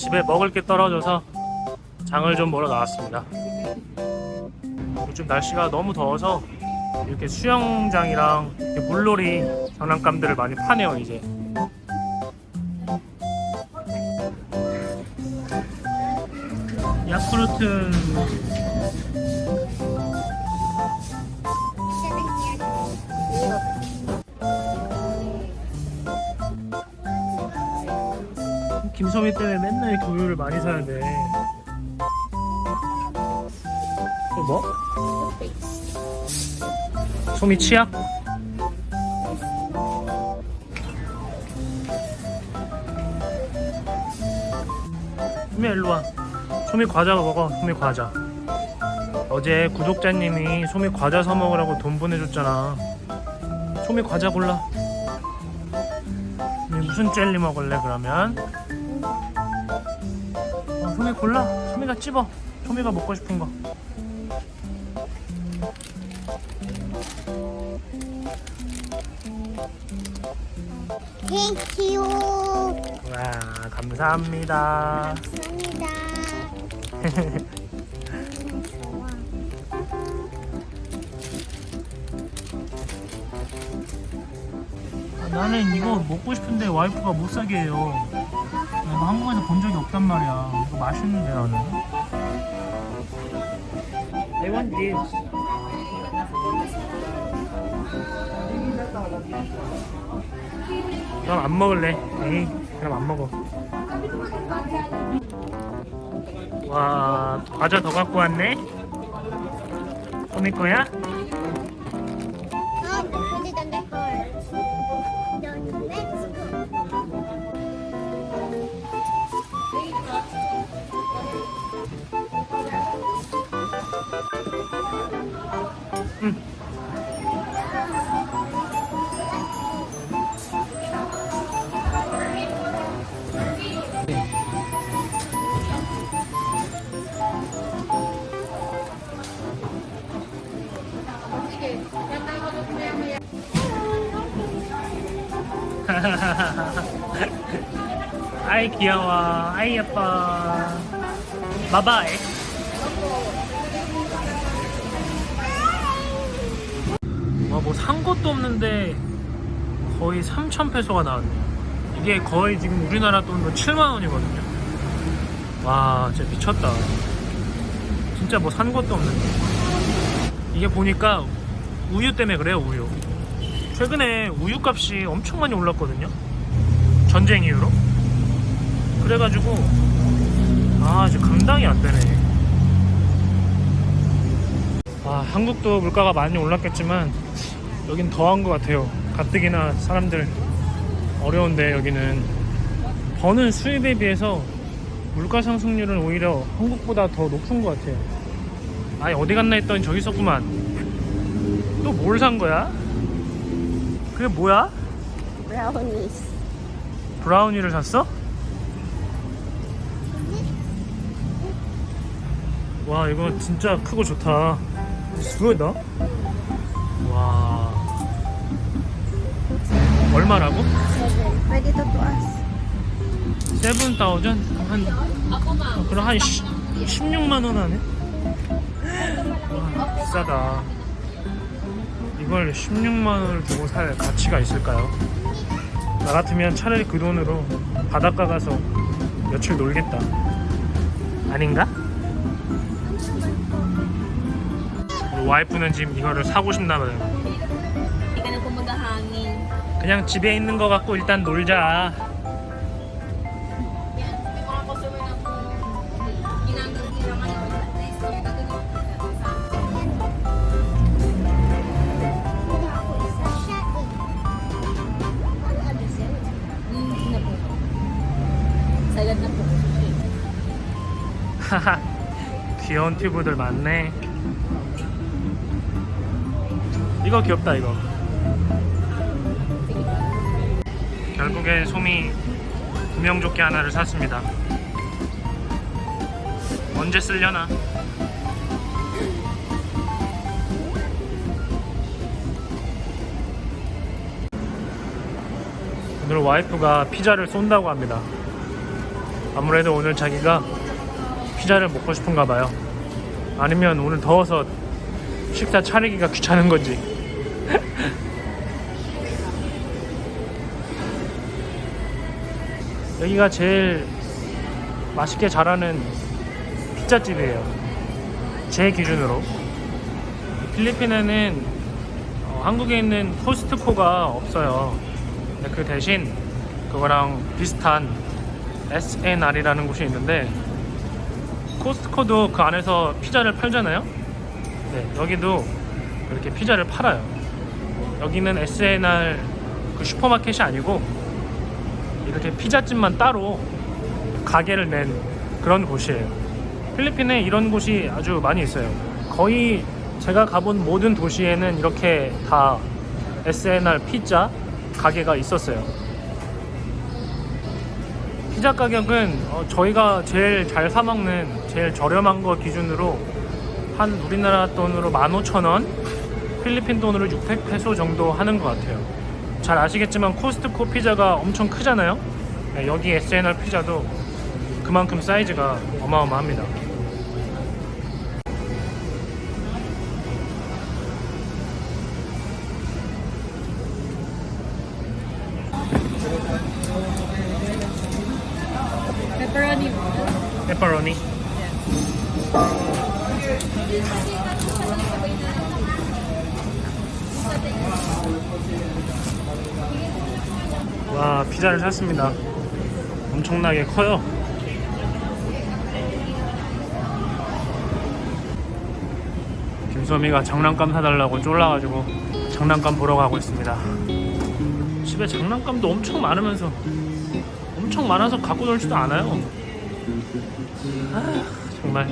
집에 먹을 게 떨어져서 장을 좀 보러 나왔습니다. 요즘 날씨가 너무 더워서 이렇게 수영장이랑 이렇게 물놀이 장난감들을 많이 파네요 이제. 야쿠르트 김소미 때문에 맨날 이렇게 우유를 많이 사야 돼. 또 뭐? 소미 치약? 소미 일로 와. 소미 과자 먹어. 소미 과자. 어제 구독자님이 소미 과자 사 먹으라고 돈 보내줬잖아. 소미 과자 골라. 무슨 젤리 먹을래 그러면? 어, 소미 골라. 소미가 찝어. 소미가 먹고 싶은 거. 땡큐 와, 감사합니다. 감사합니다 아, 나는 이거 먹고 싶은데 와이프가 못 사게 해요. 나 이거 한국에서 본 적이 없단 말이야. 이거 맛있는데 나는. I want this. 그럼 안 먹을래. 에이, 그럼 안 먹어. 와, 과자 더 갖고 왔네? 소미 거야? 아이 귀여워 아이 예뻐 마바이 와 뭐 산 것도 없는데 거의 3천 페소가 나왔네 이게 거의 지금 우리나라 돈으로 7만 원이거든요. 와 진짜 미쳤다. 진짜 뭐 산 것도 없는데. 이게 보니까 우유 때문에 그래요 우유. 최근에 우유 값이 엄청 많이 올랐거든요. 전쟁 이후로. 그래가지고 아 지금 감당이 안 되네. 아 한국도 물가가 많이 올랐겠지만 여긴 더한 것 같아요 가뜩이나 사람들 어려운데 여기는 버는 수입에 비해서 물가 상승률은 오히려 한국보다 더 높은 것 같아요 아니 어디 갔나 했더니 저기 있었구만 또 뭘 산 거야? 그게 뭐야? Brownies. 브라우니를 샀어? 와 이거 진짜 크고 좋다 수고다 얼마라고? To us. 세븐 다우전 한 어, 그럼 한 10, 16만 원 하네 와 비싸다 이걸 16만 원을 주고 살 가치가 있을까요? 나 같으면 차라리 그 돈으로 바닷가 가서 며칠 놀겠다 아닌가? 와이프는 지금 이거를 사고 싶나 봐요 그냥 집에 있는 거 갖고 일단 놀자 eh. 귀여운 튜브들 많네 이거 귀엽다 이거 결국에 솜이 구명조끼 하나를 샀습니다 언제 쓸려나 오늘 와이프가 피자를 쏜다고 합니다 아무래도 오늘 자기가 피자를 먹고 싶은가 봐요. 아니면 오늘 더워서 식사 차리기가 귀찮은 건지. 여기가 제일 맛있게 잘하는 피자집이에요. 제 기준으로. 필리핀에는 어, 한국에 있는 코스트코가 없어요. 근데 그 대신 그거랑 비슷한 SNR이라는 곳이 있는데 코스트코도 그 안에서 피자를 팔잖아요. 네, 여기도 이렇게 피자를 팔아요. 여기는 SNR 그 슈퍼마켓이 아니고 이렇게 피자집만 따로 가게를 낸 그런 곳이에요. 필리핀에 이런 곳이 아주 많이 있어요. 거의 제가 가본 모든 도시에는 이렇게 다 SNR 피자 가게가 있었어요. 피자 가격은 어, 저희가 제일 잘 사먹는 제일 저렴한 거 기준으로 한 우리나라 돈으로 15,000원, 필리핀 돈으로 600페소 정도 하는 것 같아요. 잘 아시겠지만 코스트코 피자가 엄청 크잖아요. 네, 여기 SNR 피자도 그만큼 사이즈가 어마어마합니다. Pepperoni. 페퍼로니. 와 피자를 샀습니다. 엄청나게 커요. 김소미가 장난감 사달라고 쫄라가지고 장난감 보러 가고 있습니다. 집에 장난감도 엄청 많으면서 엄청 많아서 갖고 놀지도 않아요. 아, 정말.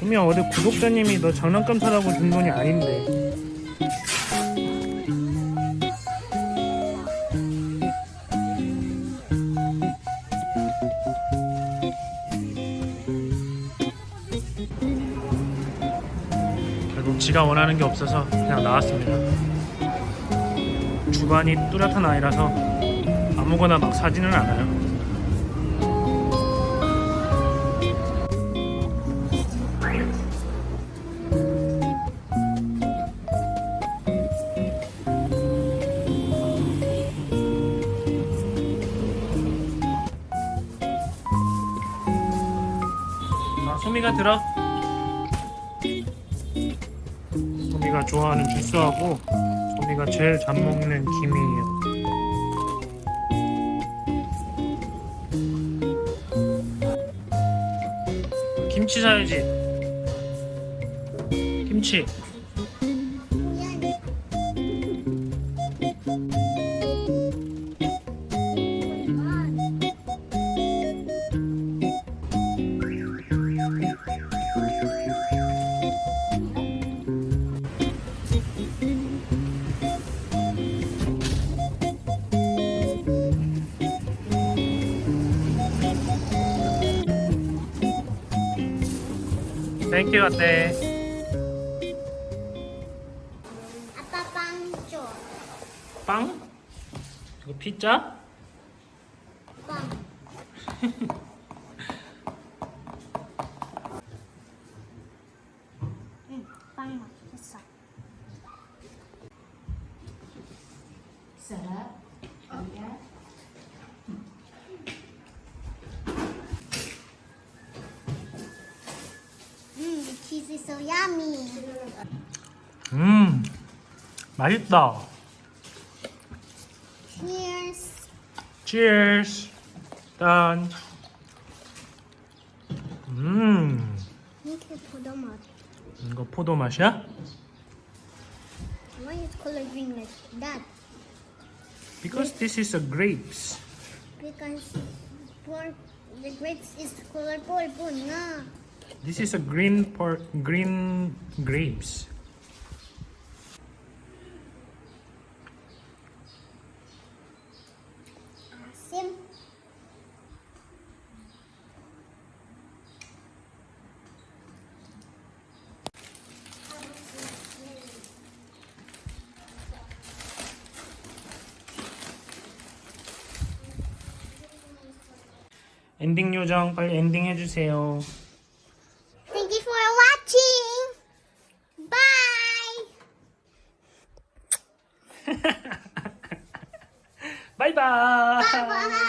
분명 어디 구독자님이 너 장난감 사라고 준 돈이 아닌데. 결국 지가 원하는 게 없어서 그냥 나왔습니다. 주관이 뚜렷한 아이라서 아무거나 막 사지는 않아요. 소미가 들어. 소미가 좋아하는 주스하고 소미가 제일 잘 먹는 김이에요. 김치 사야지. 김치. 땡큐 어때? 아빠 빵 줘. 빵? 이거 피자? 빵. the cheese is so yummy. 음, 맛있다. Cheers. Cheers. 짠. 음, 이렇게 포도 맛. 이거 포도 맛이야? Why is color green like that? Because this is a grapes. Because por the grapes is color purple na. This is a green por green grapes. Sim. 엔딩 요정 빨리 엔딩 해주세요. Bye-bye.